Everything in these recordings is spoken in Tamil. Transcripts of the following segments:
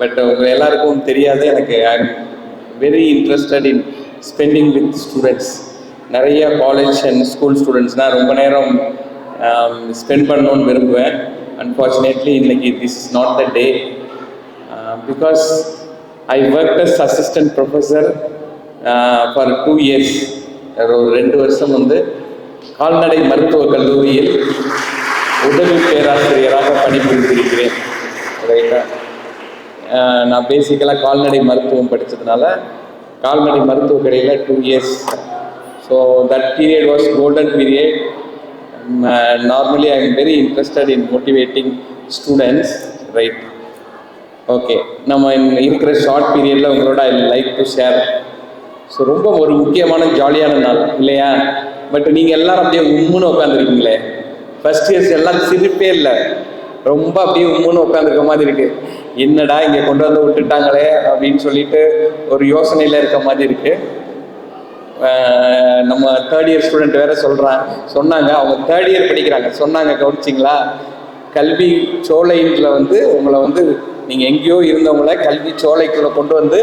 பட் உங்க uh, எல்லாருக்கும் தெரியாது. எனக்கு I very interested in spending with students நிறைய காலேஜ் அண்ட் ஸ்கூல் ஸ்டூடெண்ட்ஸ்னால் ரொம்ப நேரம் um, ஸ்பெண்ட் பண்ணணும்னு விரும்புவேன். அன்ஃபார்ச்சுனேட்லி இன்னைக்கு this is not the day because I work as assistant professor for two years ஒரு ரெண்டு வருஷம் வந்து கால்நடை மருத்துவக் கல்லூரியில் உதவி பேராசிரியராக பணிபுரிந்திருக்கிறேன். நான் பேசிக்கலாக கால்நடை மருத்துவம் படித்ததுனால கால்நடை மருத்துவ கடையில் two years so that period was golden period normally I am very interested in motivating students right okay நம்ம இருக்கிற ஷார்ட் பீரியடில் உங்களோட I like to share so ரொம்ப ஒரு முக்கியமான ஜாலியான நாள் இல்லையா? பட் நீங்கள் எல்லாரும் அப்படியே உம்முன்னு உட்காந்துருக்கீங்களே ஃபஸ்ட் இயர்ஸ் எல்லாம் சிரிப்பே இல்லை. ரொம்ப அப்படியே உம்முன்னு உட்காந்துருக்க மாதிரி இருக்கு. என்னடா இங்கே கொண்டு வந்து விட்டுட்டாங்களே? அப்படின்னு சொல்லிட்டு ஒரு யோசனையில் இருக்க மாதிரி இருக்கு. நம்ம தேர்ட் இயர் ஸ்டூடெண்ட் வேற சொல்கிறான் சொன்னாங்க அவங்க தேர்ட் இயர் படிக்கிறாங்க. சொன்னாங்க கவனிச்சிங்களா? கல்வி சோலையில் வந்து உங்களை வந்து நீங்கள் எங்கேயோ இருந்தவங்கள கல்வி சோலைக்குள்ளே கொண்டு வந்து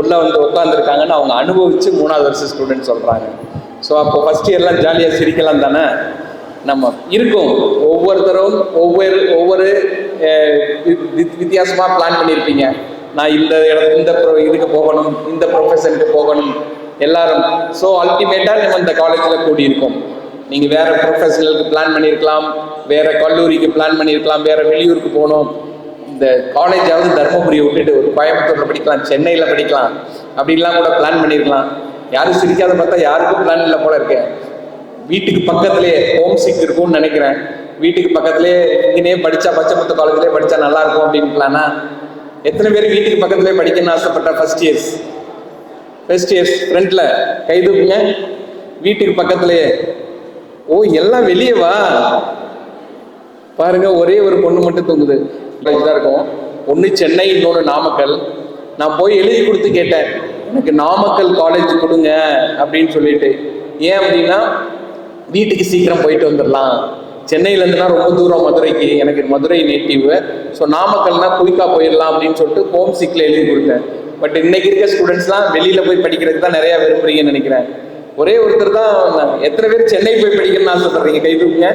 உள்ளே வந்து உட்காந்துருக்காங்கன்னு அவங்க அனுபவித்து மூணாவது வருஷம் ஸ்டூடெண்ட் சொல்கிறாங்க ஸோ அப்போ ஃபஸ்ட் இயர்லாம் ஜாலியாக சிரிக்கலாம் தானே? நம்ம இருக்கும். ஒவ்வொருத்தரும் ஒவ்வொரு ஒவ்வொரு வித்தியாசமாக பிளான் பண்ணியிருப்பீங்க நான் இந்த இடம் இந்த pro- இதுக்கு போகணும் இந்த ப்ரொஃபஷனுக்கு போகணும் எல்லாரும். ஸோ அல்டிமேட்டாக நம்ம இந்த காலேஜில் கூடியிருக்கோம். நீங்கள் வேறு ப்ரொஃபஷனலுக்கு பிளான் பண்ணியிருக்கலாம் வேறு கல்லூரிக்கு பிளான் பண்ணியிருக்கலாம் வேறு வெளியூருக்கு போகணும். இந்த காலேஜாவது தருமபுரியை விட்டுட்டு ஒரு கோயம்புத்தூரில் படிக்கலாம் சென்னையில் படிக்கலாம். அப்படின்லாம் கூட பிளான் பண்ணியிருக்கலாம் யாரும் சிரிக்காத பார்த்தா யாருக்கும் பிளான் இல்லை போல இருக்கேன் வீட்டுக்கு பக்கத்துலேயே ஹோம் சிக் இருக்கும்னு நினைக்கிறேன். வீட்டுக்கு பக்கத்துலேயே இங்கனே படித்தா பச்சைமுத்து காலேஜ்லேயே படித்தா நல்லா இருக்கும் அப்படின்னு பிளானா எத்தனை பேர் வீட்டுக்கு பக்கத்துலேயே படிக்கணும்னு ஆசைப்பட்ட ஃபர்ஸ்ட் இயர்ஸ் ஃபர்ஸ்ட் இயர்ஸ் ஃப்ரண்ட்டில் கைதுங்க வீட்டுக்கு பக்கத்துலேயே ஓ எல்லாம் வெளியே வா. பாருங்க ஒரே ஒரு பொண்ணு மட்டும் தூங்குது. தான் இருக்கும். ஒன்று சென்னை இன்னொன்று நாமக்கல். நான் போய் எழுதி கொடுத்து கேட்டேன். எனக்கு நாமக்கல் காலேஜ் கொடுங்க அப்படின்னு சொல்லிட்டு. ஏன் அப்படின்னா வீட்டுக்கு சீக்கிரம் போயிட்டு வந்துடலாம் சென்னையிலேருந்துனா ரொம்ப தூரம் மதுரைக்கு. எனக்கு மதுரை நேட்டிவு ஸோ நாமக்கல்னா குயிக்காக போயிடலாம் அப்படின்னு சொல்லிட்டு ஹோம் சிக்கில் எழுதி கொடுத்தேன். பட் இன்னைக்கு இருக்க ஸ்டூடெண்ட்ஸ்லாம் வெளியில் போய் படிக்கிறதுக்கு தான் நிறையா விரும்புறீங்கன்னு நினைக்கிறேன். ஒரே ஒருத்தர் தான் எத்தனை பேர் சென்னை போய் படிக்கணும்னு ஆசைப்படுறீங்க? கை தூக்குங்க.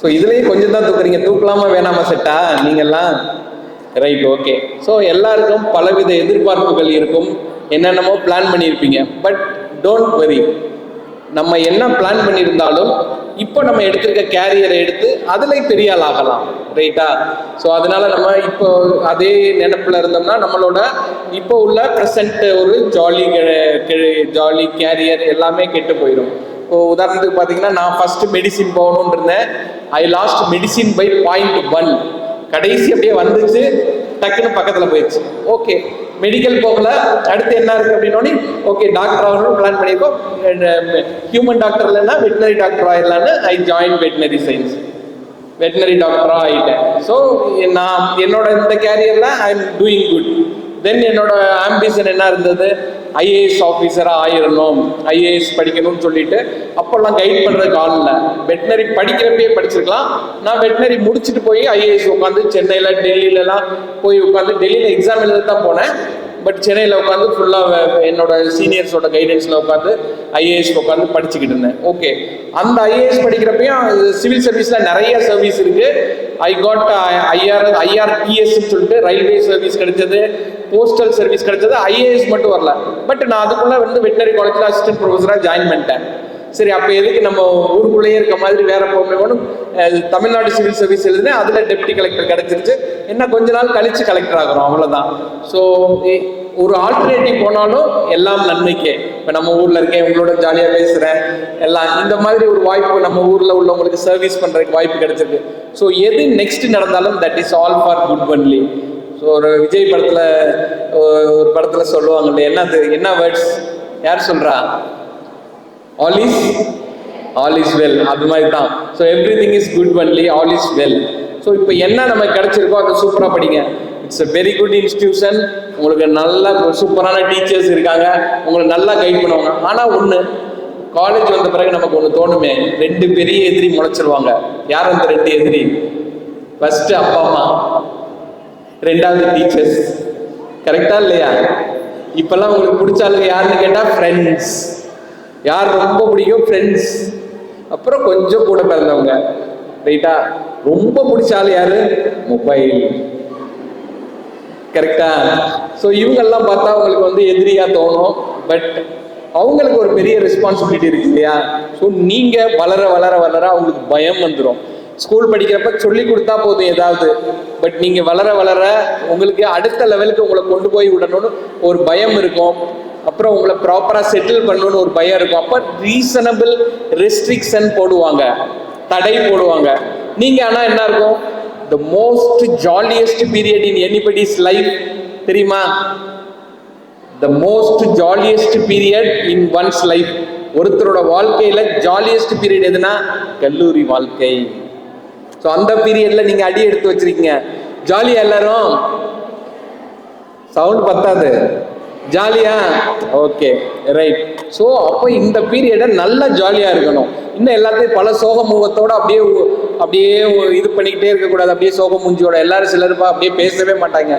ஸோ இதுலேயும் கொஞ்சம் தான் தூக்குறீங்க. தூக்கலாமா வேணாமா செட்டா? நீங்கள்லாம் ரைட் ஓகே ஸோ எல்லாருக்கும் பலவித எதிர்பார்ப்புகள் இருக்கும். என்னென்னமோ பிளான் பண்ணியிருப்பீங்க. பட் டோன்ட் வரி நம்ம என்ன பிளான் பண்ணியிருந்தாலும் இப்போ நம்ம எடுத்திருக்க கேரியரை எடுத்து அதில் பெரிய ஆள் ஆகலாம் ரைட்டா ஸோ அதனால நம்ம இப்போ அதே நினப்பில் இருந்தோம்னா நம்மளோட இப்போ உள்ள ப்ரெசண்ட் ஒரு ஜாலி ஜாலி கேரியர் எல்லாமே கெட்டு போயிடும் இப்போ உதாரணத்துக்கு பார்த்தீங்கன்னா நான் ஃபஸ்ட்டு மெடிசின் போகணும்னு இருந்தேன். I lost medicine by point one கடைசி அப்படியே வந்துச்சு டக்குன்னு பக்கத்தில் போயிடுச்சு. ஓகே மெடிக்கல் போகல. அடுத்து என்ன இருக்கு அப்படின்னோடனே ஓகே டாக்டர் ஆகணும்னு பிளான் பண்ணியிருக்கோம். ஹியூமன் டாக்டர் um, இல்லைன்னா veterinary doctor ஆயிடலான்னு I join veterinary science veterinary டாக்டராக ஆகிட்டேன் ஸோ நான் என்னோட இந்த கேரியரில் I am doing good then என்னோட ஆம்பிஷன் என்ன இருந்தது? ஐஏஎஸ் ஆஃபீஸராக ஆயிடணும் ஐஏஎஸ் படிக்கணும்னு சொல்லிட்டு அப்போல்லாம் கைட் பண்ணுறதுக்கு ஆள் இல்லை. வெட்டினரி படிக்கிறப்பயே படிச்சிருக்கலாம். நான் வெட்டினரி முடிச்சுட்டு போய் ஐஏஎஸ் உட்காந்து சென்னையில் டெல்லியிலலாம் போய் உட்காந்து டெல்லியில் எக்ஸாம் எழுத தான் போனேன். பட் சென்னையில் உட்காந்து ஃபுல்லாக என்னோட சீனியர்ஸோட கைடன்ஸில் உட்காந்து ஐஏஎஸ் உட்காந்து படிச்சுக்கிட்டு இருந்தேன். ஓகே அந்த ஐஏஎஸ் படிக்கிறப்பையும் சிவில் சர்வீஸில் நிறைய சர்வீஸ் இருக்குது ஐ காட் ஐஆர் ஐஆர்டிஎஸ்ன்னு சொல்லிட்டு ரயில்வே சர்வீஸ் கிடைச்சது. போஸ்டல் சர்வீஸ் கிடைச்சது ஐஏஎஸ் மட்டும் வரல. பட் நான் அதுக்குள்ளே வந்து வெட்டினரி காலேஜில் அசிஸ்டன்ட் ப்ரொஃபஸராக ஜாயின் பண்ணிட்டேன். சரி அப்போ எதுக்கு நம்ம ஊருக்குள்ளேயே இருக்க மாதிரி வேற போகணும்னு தமிழ்நாடு சிவில் சர்வீஸ் எழுதுனேன் அதில் டெப்டி கலெக்டர் கிடச்சிருச்சு. என்ன கொஞ்ச நாள் கழித்து கலெக்டர் ஆகிறோம் அவ்வளோதான் ஸோ ஒரு ஆல்டர்னேட்டிவ் போனாலும் எல்லாம் நன்மைக்கே. இப்போ நம்ம ஊரில் இருக்கேன் உங்களோட ஜாலியாக பேசுகிறேன் எல்லாம் இந்த மாதிரி ஒரு வாய்ப்பு நம்ம ஊரில் உள்ளவங்களுக்கு சர்வீஸ் பண்ணுறதுக்கு வாய்ப்பு கிடைச்சிருக்கு. ஸோ எது நெக்ஸ்ட் நடந்தாலும் that is all for good only so ஒரு விஜய் படத்தில் ஒரு படத்தில் சொல்லுவாங்கல்ல என்னது என்ன வேர்ட்ஸ் யார் சொல்கிறா all is all is well அது மாதிரி தான் so everything is good only all is well so இப்போ என்ன நமக்கு கிடச்சிருக்கோ அதை சூப்பராக படிங்க. It's a very good institution உங்களுக்கு நல்ல சூப்பரான டீச்சர்ஸ் இருக்காங்க. உங்களை நல்லா கைட் பண்ணுவாங்க. ஆனால் ஒன்று காலேஜ் வந்த பிறகு நமக்கு ஒன்று தோணுமே. ரெண்டு பெரிய எதிரி முளைச்சிருவாங்க. யார் அந்த ரெண்டு எதிரி? ஃபஸ்ட்டு அப்பா அம்மா. ரெண்டாவது டீச்சர்ஸ் கரெக்டா இல்லையா? இப்பெல்லாம் உங்களுக்கு பிடிச்ச ஆளுங்க யாருன்னு கேட்டால் ஃப்ரெண்ட்ஸ் யார் ரொம்ப பிடிக்கும்? ஃப்ரெண்ட்ஸ் அப்புறம் கொஞ்சம் கூட பிறந்தவங்க. ரைட்டா ரொம்ப பிடிச்ச ஆள் யாரு? மொபைல் கரெக்டா ஸோ இவங்கெல்லாம் பார்த்தா அவங்களுக்கு வந்து எதிரியா தோணும். பட் அவங்களுக்கு ஒரு பெரிய ரெஸ்பான்சிபிலிட்டி இருக்கு இல்லையா? ஸோ நீங்க வளர வளர வளர அவங்களுக்கு பயம் வந்துடும் ஸ்கூல் படிக்கிறப்ப சொல்லி கொடுத்தா போதும் ஏதாவது. பட் நீங்கள் வளர வளர உங்களுக்கு அடுத்த லெவலுக்கு உங்களை கொண்டு போய் விடணும்னு ஒரு பயம் இருக்கும். அப்புறம் உங்களை ப்ராப்பராக செட்டில் பண்ணணும்னு ஒரு பயம் இருக்கும். அப்போ ரீசனபிள் ரெஸ்ட்ரிக்ஷன் போடுவாங்க. தடை போடுவாங்க. நீங்கள் ஆனால் என்ன இருக்கும்? The most jolliest period in anybody's life தெரியுமா? The most jolliest period in one's life ஒருத்தரோட வாழ்க்கையில ஜாலியஸ்ட் பீரியட் எதுனா? கல்லூரி வாழ்க்கை. ஸோ அந்த பீரியட்ல நீங்க அடி எடுத்து வச்சிருக்கீங்க. ஜாலியா எல்லாரும்? சவுண்ட் பத்தாது. ஜாலியா ஓகே ரைட் ஸோ அப்போ இந்த பீரியடை நல்லா ஜாலியாக இருக்கணும். இன்னும் எல்லாத்தையும் பல சோக முகத்தோட அப்படியே அப்படியே இது பண்ணிக்கிட்டே இருக்கக்கூடாது. அப்படியே சோக மூஞ்சியோட எல்லாரும் சிலருப்பா அப்படியே பேசவே மாட்டாங்க.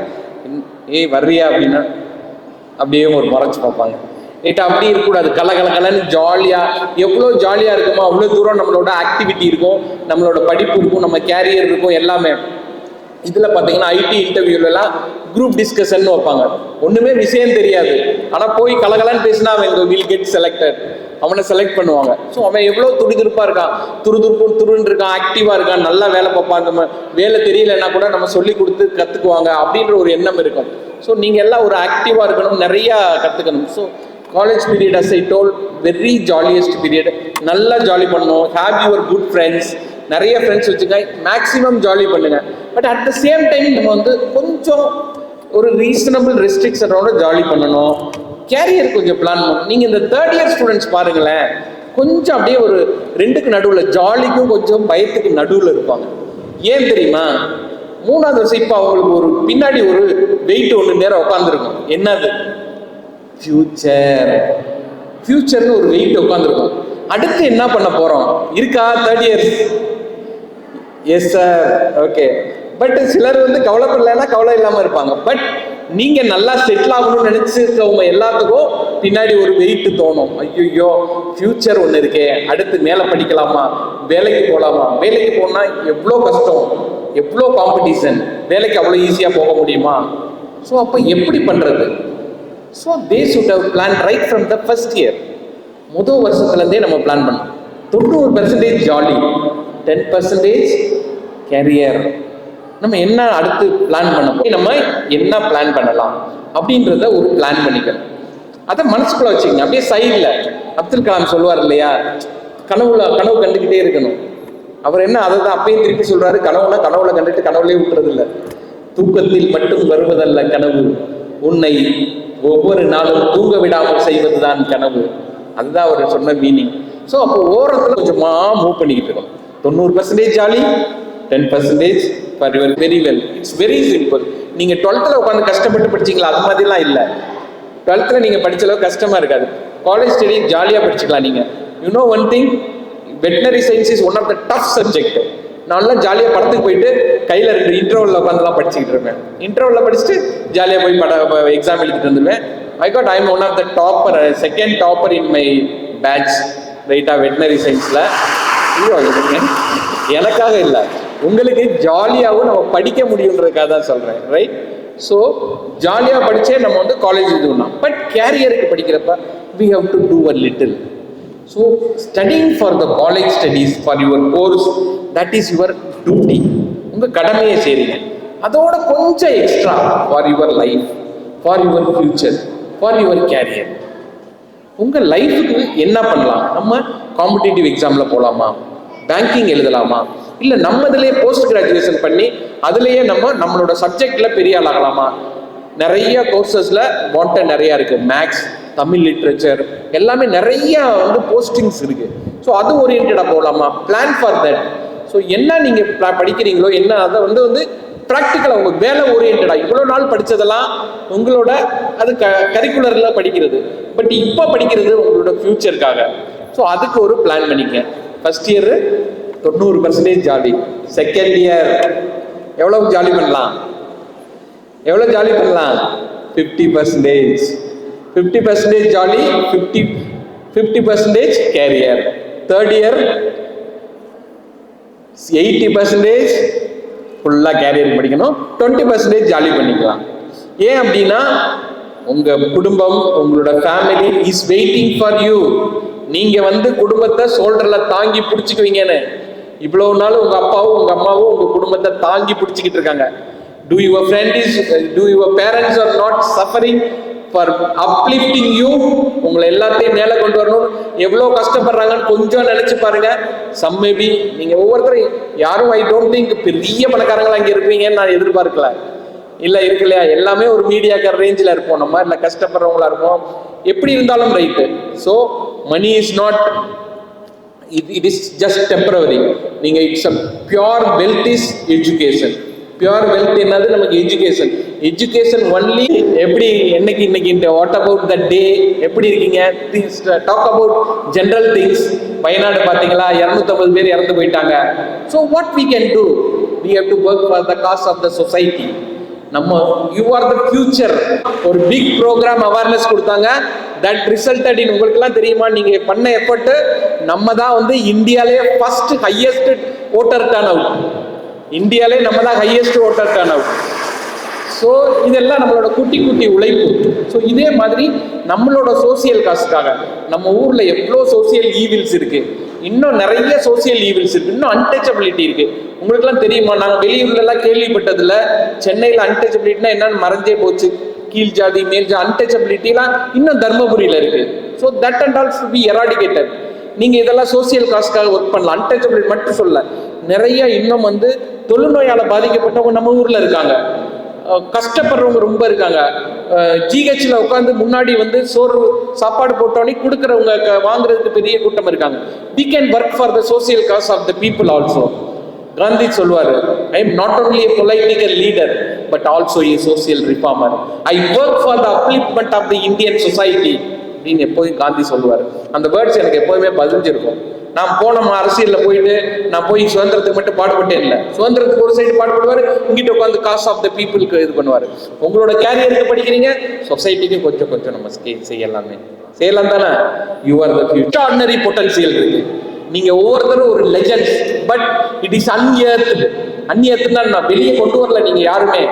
ஏய் வர்றியா அப்படின்னா அப்படியே ஒரு மறைச்சு பார்ப்பாங்க. ரைட்டா அப்படி இருக்கக்கூடாது. கல கலன்னு ஜாலியாக எவ்வளோ ஜாலியாக இருக்குமோ அவ்வளோ தூரம் நம்மளோட ஆக்டிவிட்டி இருக்கும் நம்மளோட படிப்பு இருக்கும் நம்ம கேரியர் இருக்கும் எல்லாமே. இதுல பாத்தீங்கன்னா ஐடி இன்டர்வியூலாம் குரூப் டிஸ்கஷன் வைப்பாங்க. ஒண்ணுமே விஷயம் தெரியாது. ஆனா போய் கலகலன்னு பேசினா அவன் வில் கெட் செலக்டட் அவனை செலக்ட் பண்ணுவாங்க. ஸோ அவன் எவ்வளோ துடிதுருப்பா இருக்கான். துருதுருப்பு துருன்னு இருக்கான் ஆக்டிவா இருக்கான் நல்லா வேலை பார்ப்பான். நம்ம வேலை தெரியலன்னா கூட நம்ம சொல்லி கொடுத்து கத்துக்குவாங்க அப்படின்ற ஒரு எண்ணம் இருக்கும். ஸோ நீங்க எல்லாம் ஒரு ஆக்டிவா இருக்கணும் நிறைய கத்துக்கணும். So college period as I told very jolliest period நல்லா ஜாலி பண்ணணும் ஹேவ் யுவர் குட் ஃப்ரெண்ட்ஸ் நிறைய ஃப்ரெண்ட்ஸ் வச்சுங்க. மேக்ஸிமம் ஜாலி பண்ணுங்க. But at the same time நம்ம வந்து கொஞ்சம் ஒரு ரீசனபிள் ரெஸ்ட்ரிக்ஷனோட ஜாலி பண்ணணும். கேரியர் கொஞ்சம் பிளான் பண்ணணும். நீங்கள் இந்த தேர்ட் இயர் ஸ்டூடெண்ட்ஸ் பாருங்களேன். கொஞ்சம் அப்படியே ஒரு ரெண்டுக்கு நடுவில் ஜாலிக்கும் கொஞ்சம் பயத்துக்கு நடுவில் இருப்பாங்க. ஏன் தெரியுமா? மூணாவது வருஷம் இப்போ அவங்களுக்கு ஒரு பின்னாடி ஒரு வெயிட் ஒன்று நேரம் உட்காந்துருக்கும் என்னது? ஃபியூச்சர் ஃபியூச்சர்னு ஒரு வெயிட் உட்காந்துருக்கும் அடுத்து என்ன பண்ண போகிறோம் இருக்கா? Third years yes sir okay but சிலர் வந்து கவலைப்படலைன்னா கவலை இல்லாமல் இருப்பாங்க. பட் நீங்க நல்லா செட்டில் ஆகணும்னு நினைச்சிருக்கவங்க எல்லாத்துக்கும் பின்னாடி ஒரு வெயிட் தோணும். ஐயோ ஃபியூச்சர் ஒன்று இருக்கே. அடுத்து மேலே படிக்கலாமா? வேலைக்கு போகலாமா வேலைக்கு போனால் எவ்வளோ கஷ்டம்? எவ்வளோ காம்படிஷன் வேலைக்கு அவ்வளோ ஈஸியாக போக முடியுமா? ஸோ அப்போ எப்படி பண்ணுறது so they should have plan right from the first year முதல் வருஷத்துலேருந்தே நம்ம பிளான் பண்ணோம். தொண்ணூறு percentage jolly ten percentage career நம்ம என்ன அடுத்து பிளான் பண்ண நம்ம என்ன பிளான் பண்ணலாம்? அப்படின்றத ஒரு பிளான் பண்ணிக்கணும். அதை மனசுக்குள்ள வச்சுக்கங்க. அப்படியே சைடில் அப்துல் கலாம் சொல்லுவார் இல்லையா? கனவுல கனவு கண்டுக்கிட்டே இருக்கணும். அவர் என்ன அதை தான் அப்பயும் திருப்பி சொல்றாரு கனவுனா கனவுல கண்டுட்டு கனவுலே விட்டுறது இல்ல தூக்கத்தில் மட்டும் வருவதல்ல கனவு. உன்னை ஒவ்வொரு நாளும் தூங்க விடாமல் செய்வதுதான் கனவு. அதுதான் அவர் சொன்ன மீனிங் ஸோ அப்போ ஓரத்தில் கொஞ்சமாக மூவ் பண்ணிக்கிட்டு இருக்கணும். தொண்ணூறு percentage jolly ten percentage for your very well it's very simple நீங்கள் டுவெல்த்தில் உட்காந்து கஷ்டப்பட்டு படிச்சிக்கலாம் அது மாதிரிலாம் இல்லை. டுவெல்த்தில் நீங்கள் படித்த அளவுக்கு கஷ்டமாக இருக்காது. காலேஜ் ஸ்டடி ஜாலியாக படிச்சுக்கலாம் நீங்கள் you know one thing veterinary science is one of the tough subject நான்லாம் ஜாலியாக படத்துக்கு போயிட்டு கையில் ரெண்டு இன்டர்வலில் உட்காந்துலாம் படிச்சுக்கிட்டு இருப்பேன். இன்டர்வலில் படிச்சுட்டு ஜாலியாக போய் பட எக்ஸாம் எழுதிட்டு வந்துடுவேன் I got I'm one of the topper second topper in my batch ரைட்டாக வெட்டினரி சயின்ஸில் எனக்காக இல்லை. உங்களுக்கு ஜாலியாகவும் நம்ம படிக்க முடியுன்றதுக்காக தான் சொல்கிறேன் ரைட் ஸோ ஜாலியாக படித்தே நம்ம வந்து காலேஜ் இது பண்ணலாம் பட் கேரியருக்கு படிக்கிறப்ப we have to do a little so studying for the college studies for your course that is your duty உங்கள் கடமையை செய்றீங்க அதோட கொஞ்சம் extra for your life for your future for your career உங்கள் லைஃபுக்கு என்ன பண்ணலாம்? நம்ம காம்படிட்டிவ் எக்ஸாமில் போகலாமா பேங்கிங் எழுதலாமா? இல்லை நம்ம இதுலேயே போஸ்ட் கிராஜுவேஷன் பண்ணி அதுலேயே நம்ம நம்மளோட சப்ஜெக்டில் பெரிய ஆளாகலாமா? நிறைய கோர்சஸில் வாண்டட் நிறையா இருக்குது மேக்ஸ் தமிழ் லிட்ரேச்சர் எல்லாமே நிறைய வந்து போஸ்டிங்ஸ் இருக்குது ஸோ அது ஓரியன்டாக போகலாமா பிளான் ஃபார் தட் ஸோ என்ன நீங்கள் படிக்கிறீங்களோ என்ன அதை வந்து வந்து ப்ராக்டிக்கலாக உங்கள் வேலை ஓரியன்டாக இவ்வளோ நாள் படித்ததெல்லாம் உங்களோட அது க கரிக்குலரில் படிக்கிறது. பட் இப்போ படிக்கிறது உங்களோட ஃப்யூச்சருக்காக ஸோ அதுக்கு ஒரு பிளான் பண்ணிக்க. ஃபஸ்ட் இயர் தொண்ணூறு பர்சன்டேஜ் ஜாலி செகண்ட் இயர் எவ்வளோ ஜாலி பண்ணலாம்? எவ்வளோ ஜாலி பண்ணலாம்? Fifty percentage fifty percentage jolly fifty fifty percentage career third year eighty percentage ஃபுல்லாக கேரியர் படிக்கணும். டுவெண்ட்டி பர்சன்டேஜ் ஜாலி பண்ணிக்கலாம். ஏன் அப்படின்னா உங்கள் குடும்பம் உங்களோட family is waiting for you நீங்கள் வந்து குடும்பத்தை ஷோல்டரில் தாங்கி பிடிச்சிக்குவீங்கன்னு. இவ்வளவு நாள் உங்கள் அப்பாவும் உங்கள் அம்மாவும் உங்கள் குடும்பத்தை தாங்கி பிடிச்சிக்கிட்டு இருக்காங்க. To your friend is to your parents are not suffering for uplifting you உங்களை எல்லாத்தையும் மேலே கொண்டு வரணும். எவ்வளோ கஷ்டப்படுறாங்கன்னு கொஞ்சம் நினைச்சு பாருங்க. சம் மேபி நீங்க ஒவ்வொருத்தரும் யாரும் ஐ டோன்ட் திங்க் பெரிய பணக்காரங்களா இங்க இருக்கிறீங்கன்னு நான் எதிர்பார்க்கல. இல்ல இருக்கு இல்லையா? எல்லாமே ஒரு மீடியாக்கார ரேஞ்சில் இருப்போம். நம்ம இல்லை கஷ்டப்படுறவங்களா இருப்போம். எப்படி இருந்தாலும் right so money is not it it is just temporary நீங்க it's a pure wealth is education pure wealth என்னது? நமக்கு எஜுகேஷன் எஜுகேஷன் ஒன்லி எப்படி என்னைக்கு இன்னைக்கு இந்த வாட் அபவுட் த டே எப்படி இருக்கீங்க? Talk about general things Wayanad பார்த்தீங்களா? இரநூத்தம்பது பேர் இறந்து போயிட்டாங்க. So what we can do we have to work for the cause of the society நம்ம யூ ஆர் த ஃபியூச்சர் ஒரு பிக் ப்ரோக்ராம் அவேர்னஸ் கொடுத்தாங்க. தட் ரிசல்டட் இன் உங்களுக்குலாம் தெரியுமா? நீங்கள் பண்ண எஃபர்ட் நம்ம தான் வந்து இந்தியாலே first highest voter turn out இந்தியாலே நம்ம தான் highest voter turn out so இதெல்லாம் நம்மளோட குட்டி குட்டி உழைப்பு. ஸோ இதே மாதிரி நம்மளோட சோசியல் காசுக்காக நம்ம ஊரில் எவ்வளோ சோசியல் ஈவில்ஸ் இருக்குது இன்னும் நிறைய சோசியல் ஈவில்ஸ் இருக்குது இன்னும் அன்டச்சபிலிட்டி இருக்குது உங்களுக்குலாம் தெரியுமா? நாங்கள் வெளியூர்லலாம் கேள்விப்பட்டதில் சென்னையில் அன்டச்சபிலிட்டினா என்னன்னு மறைஞ்சே போச்சு. கீழ் ஜாதி மேல் ஜாதி அன்டச்சபிலிட்டிலாம் இன்னும் தர்மபுரியில் இருக்குது so that and all be eradicated நீங்கள் இதெல்லாம் சோசியல் காசுக்காக ஒர்க் பண்ணலாம். அன்டச்சபிலிட்டி மட்டும் சொல்ல. நிறைய இன்னும் வந்து தொழுநோயால் பாதிக்கப்பட்டவங்க நம்ம ஊரில் இருக்காங்க. கஷ்டப்படுறவங்க ரொம்ப இருக்காங்க. ஜிஹெச்சில் உட்காந்து முன்னாடி வந்து சோறு சாப்பாடு போட்டோன்னே கொடுக்குறவங்க க- வாங்குறதுக்கு பெரிய கூட்டம் இருக்காங்க. We can work for the social cause of the people also Gandhi சொல்வார் I am not only a political leader but also a social reformer I work for the upliftment of the Indian society அப்படின்னு எப்போதும் காந்தி சொல்லுவார். அந்த வேர்ட்ஸ் எனக்கு எப்போதுமே பதிஞ்சிருக்கும். நான் போன அரசியல்ல போயிட்டு நான் போய் சுதந்திரத்துக்கு மட்டும் பாடுபட்டேன் இல்லை. சுதந்திரத்துக்கு ஒரு சைடு பாடுபடுவார் இங்கிட்ட உட்காந்து காஸ் ஆஃப் த பீப்புளுக்கு இது பண்ணுவார். உங்களோட கேரியருக்கு படிக்கிறீங்க? சொசைட்டிக்கு கொஞ்சம் கொஞ்சம் நம்ம ஸ்கே- செய்யலாமே. செய்யலாம் தானே? You are the future ordinary potential இருக்கு. நீங்க ஒவ்வொருத்தரும் ஒரு legend but it is unearthed அன்இயர்த்துனா நான் வெளியே கொண்டு வரல நீங்க யாருமே.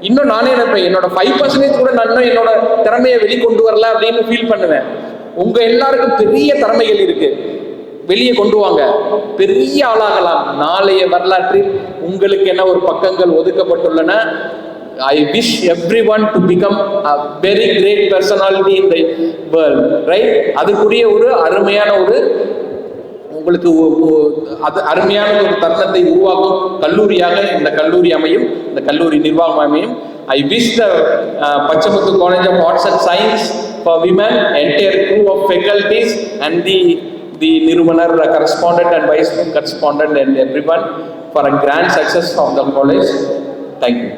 இன்னும் நானே நினைப்பேன் என்னோட ஃபைவ் பர்சன்டேஜ் கூட நான் இன்னும் என்னோட திறமையை வெளிக்கொண்டு வரல அப்படின்னு ஃபீல் பண்ணுவேன். உங்க எல்லாருக்கும் பெரிய திறமைகள் இருக்கு. வெளியே கொண்டு வாங்க. பெரிய ஆளாகலாம். நாளைய வரலாற்றில் உங்களுக்கு என்ன ஒரு பக்கங்கள் ஒதுக்கப்பட்டுள்ளன? I wish everyone to become a very great personality in the world right அதுக்குரிய ஒரு அருமையான ஒரு உங்களுக்கு அது அருமையான ஒரு தருணத்தை உருவாக்கும் கல்லூரியாக இந்த கல்லூரி அமையும் இந்த கல்லூரி நிர்வாகம் அமையும். I wish the Pachamuthu college of arts and science for women entire crew of faculties and the the Nirmanar correspondent and vice correspondent and everyone for a grand success of the college. Thank you.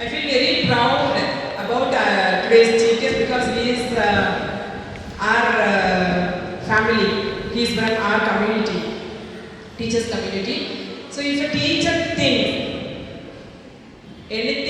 I feel very proud about uh, today's teachers because he is uh, our uh, family, he is from our community, teachers community. So if a teacher thinks anything